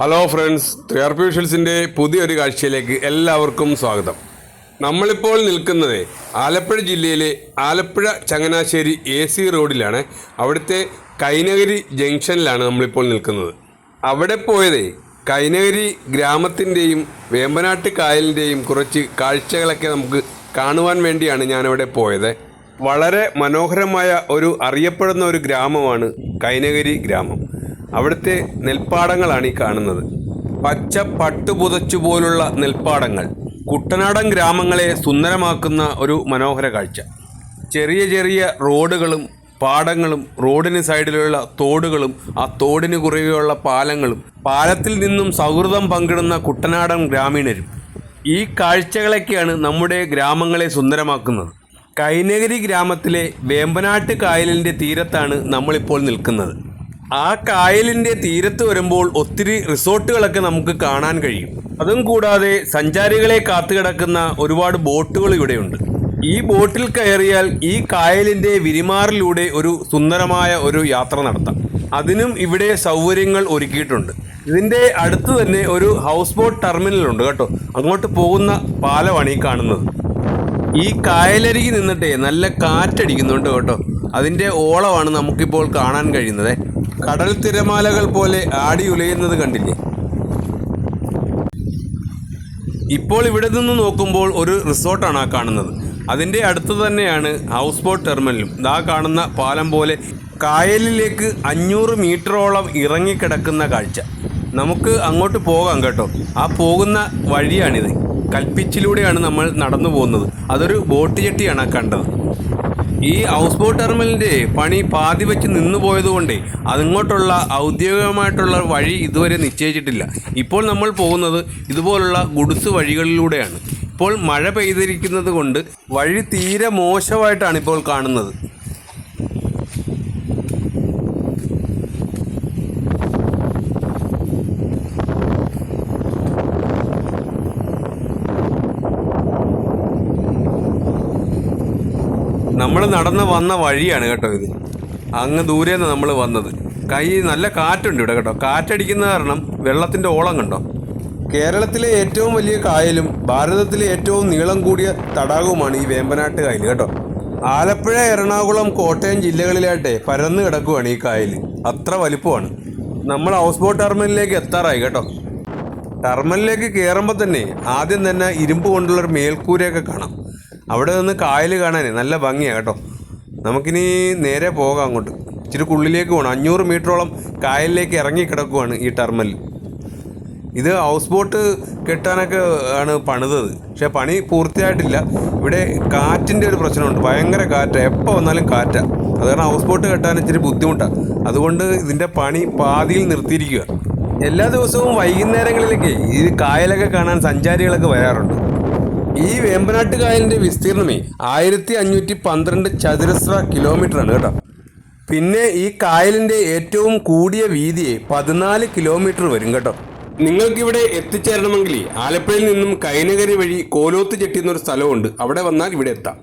Hello friends three R P വിഷ്വൽസിന്റെ പുതിയൊരു കാഴ്ചയിലേക്ക് എല്ലാവർക്കും സ്വാഗതം. നമ്മളിപ്പോൾ നിൽക്കുന്നത് ആലപ്പുഴ ജില്ലയിലെ ആലപ്പുഴ ചങ്ങനാശ്ശേരി എ സി റോഡിലാണ്. അവിടുത്തെ കൈനഗരി ജംഗ്ഷനിലാണ് നമ്മളിപ്പോൾ നിൽക്കുന്നത്. അവിടെ പോയത് കൈനഗരി ഗ്രാമത്തിന്റെയും വേമ്പനാട്ട് കായലിന്റെയും കുറച്ച് കാഴ്ചകളൊക്കെ നമുക്ക് കാണുവാൻ വേണ്ടിയാണ് ഞാനവിടെ പോയത്. വളരെ മനോഹരമായ ഒരു അറിയപ്പെടുന്ന ഒരു ഗ്രാമമാണ് കൈനഗരി ഗ്രാമം. അവിടുത്തെ നെൽപ്പാടങ്ങളാണ് ഈ കാണുന്നത്. പച്ച പട്ടുപുതച്ചു പോലുള്ള നെൽപ്പാടങ്ങൾ. കുട്ടനാടൻ ഗ്രാമങ്ങളെ സുന്ദരമാക്കുന്ന ഒരു മനോഹര കാഴ്ച. ചെറിയ ചെറിയ റോഡുകളും പാടങ്ങളും റോഡിന് സൈഡിലുള്ള തോടുകളും ആ തോടിന് കുറുകെയുള്ള പാലങ്ങളും പാലത്തിൽ നിന്നും സൗഹൃദം പങ്കിടുന്ന കുട്ടനാടൻ ഗ്രാമീണരും ഈ കാഴ്ചകളൊക്കെയാണ് നമ്മുടെ ഗ്രാമങ്ങളെ സുന്ദരമാക്കുന്നത്. കൈനഗരി ഗ്രാമത്തിലെ വേമ്പനാട്ട് കായലിന്റെ തീരത്താണ് നമ്മളിപ്പോൾ നിൽക്കുന്നത്. ആ കായലിന്റെ തീരത്ത് വരുമ്പോൾ ഒത്തിരി റിസോർട്ടുകളൊക്കെ നമുക്ക് കാണാൻ കഴിയും. അതും കൂടാതെ സഞ്ചാരികളെ കാത്തുകിടക്കുന്ന ഒരുപാട് ബോട്ടുകൾ ഇവിടെയുണ്ട്. ഈ ബോട്ടിൽ കയറിയാൽ ഈ കായലിന്റെ വിരിമാറിലൂടെ ഒരു സുന്ദരമായ ഒരു യാത്ര നടത്താം. അതിനും ഇവിടെ സൗകര്യങ്ങൾ ഒരുക്കിയിട്ടുണ്ട്. ഇതിന്റെ അടുത്ത് തന്നെ ഒരു ഹൗസ് ബോട്ട് ടെർമിനലുണ്ട് കേട്ടോ. അങ്ങോട്ട് പോകുന്ന പാലമാണ് ഈ കാണുന്നത്. ഈ കായലരികി നിന്നിട്ടേ നല്ല കാറ്റടിക്കുന്നുണ്ട് കേട്ടോ. അതിന്റെ ഓളമാണ് നമുക്കിപ്പോൾ കാണാൻ കഴിയുന്നത്. കടൽ തിരമാലകൾ പോലെ ആടി ഉലയുന്നത് കണ്ടില്ലേ? ഇപ്പോൾ ഇവിടെ നിന്ന് നോക്കുമ്പോൾ ഒരു റിസോർട്ടാണ് ആ കാണുന്നത്. അതിന്റെ അടുത്ത് തന്നെയാണ് ഹൗസ് ബോട്ട് ടെർമിനലും ദാ കാണുന്ന പാലം പോലെ കായലിലേക്ക് അഞ്ഞൂറ് മീറ്ററോളം ഇറങ്ങിക്കിടക്കുന്ന കാഴ്ച. നമുക്ക് അങ്ങോട്ട് പോകാം കേട്ടോ. ആ പോകുന്ന വഴിയാണിത്. കൽപ്പിച്ചിലൂടെയാണ് നമ്മൾ നടന്നു പോകുന്നത്. അതൊരു ബോട്ട് ജെട്ടിയാണ് കണ്ടത്. ഈ ഹൗസ് ബോട്ട് ടെർമിനലിന്റെ പണി പാതി വെച്ച് നിന്നു പോയതുകൊണ്ട് അതിങ്ങോട്ടുള്ള ഔദ്യോഗികമായിട്ടുള്ള വഴി ഇതുവരെ നിശ്ചയിച്ചിട്ടില്ല. ഇപ്പോൾ നമ്മൾ പോകുന്നത് ഇതുപോലുള്ള ഗുഡ്സ് വഴികളിലൂടെയാണ്. ഇപ്പോൾ മഴ പെയ്തിരിക്കുന്നത് കൊണ്ട് വഴി തീരെ മോശമായിട്ടാണ് ഇപ്പോൾ കാണുന്നത്. നമ്മൾ നടന്ന് വന്ന വഴിയാണ് കേട്ടോ ഇത്. അങ്ങ് ദൂരെ നിന്ന് നമ്മൾ വന്നത്. കൈ നല്ല കാറ്റുണ്ട് ഇവിടെ കേട്ടോ. കാറ്റടിക്കുന്ന കാരണം വെള്ളത്തിന്റെ ഓളം കണ്ടോ? കേരളത്തിലെ ഏറ്റവും വലിയ കായലും ഭാരതത്തിലെ ഏറ്റവും നീളം കൂടിയ തടാകവുമാണ് ഈ വേമ്പനാട്ട് കായൽ കേട്ടോ. ആലപ്പുഴ എറണാകുളം കോട്ടയം ജില്ലകളിലായിട്ട് പരന്ന് കിടക്കുവാണ് ഈ കായൽ. അത്ര വലിപ്പമാണ്. നമ്മൾ ഹൗസ് ബോട്ട് ടെർമിനലിലേക്ക് എത്താറായി കേട്ടോ. ടെർമിനലിലേക്ക് കയറുമ്പോൾ തന്നെ ആദ്യം തന്നെ ഇരുമ്പ് കൊണ്ടുള്ളൊരു മേൽക്കൂരയൊക്കെ കാണാം. അവിടെ നിന്ന് കായൽ കാണാൻ നല്ല ഭംഗിയാണ് കേട്ടോ. നമുക്കിനി നേരെ പോകാം അങ്ങോട്ട്. ഇച്ചിരി ഉള്ളിലേക്ക് പോകണം അഞ്ഞൂറ് മീറ്ററോളം കായലിലേക്ക് ഇറങ്ങി കിടക്കുവാണ് ഈ ടെർമൽ ഇത് ഹൗസ് ബോട്ട് കെട്ടാനൊക്കെ ആണ് പണിതത്. പക്ഷേ പണി പൂർത്തിയായിട്ടില്ല. ഇവിടെ കാറ്റിന്റെ ഒരു പ്രശ്നമുണ്ട്. ഭയങ്കര കാറ്റ്. എപ്പോൾ വന്നാലും കാറ്റാണ് അത് കാരണം ഹൗസ് ബോട്ട് കെട്ടാൻ ഇച്ചിരി ബുദ്ധിമുട്ടാണ് അതുകൊണ്ട് ഇതിന്റെ പണി പാതിയിൽ നിർത്തിയിരിക്കുക എല്ലാ ദിവസവും വൈകുന്നേരങ്ങളിലേക്ക് ഈ കായലൊക്കെ കാണാൻ സഞ്ചാരികളൊക്കെ വരാറുണ്ട്. ഈ വേമ്പനാട്ട് കായലിന്റെ വിസ്തീർണമേ ആയിരത്തി അഞ്ഞൂറ്റി പന്ത്രണ്ട് ചതുരശ്ര കിലോമീറ്ററാണ് കേട്ടോ. പിന്നെ ഈ കായലിന്റെ ഏറ്റവും കൂടിയ വീതിയെ പതിനാല് കിലോമീറ്റർ വരും കേട്ടോ. നിങ്ങൾക്കിവിടെ എത്തിച്ചേരണമെങ്കിൽ ആലപ്പുഴയിൽ നിന്നും കൈനകരി വഴി കോലോത്ത് ചെട്ടി എന്നൊരു സ്ഥലമുണ്ട്. അവിടെ വന്നാൽ ഇവിടെ എത്താം.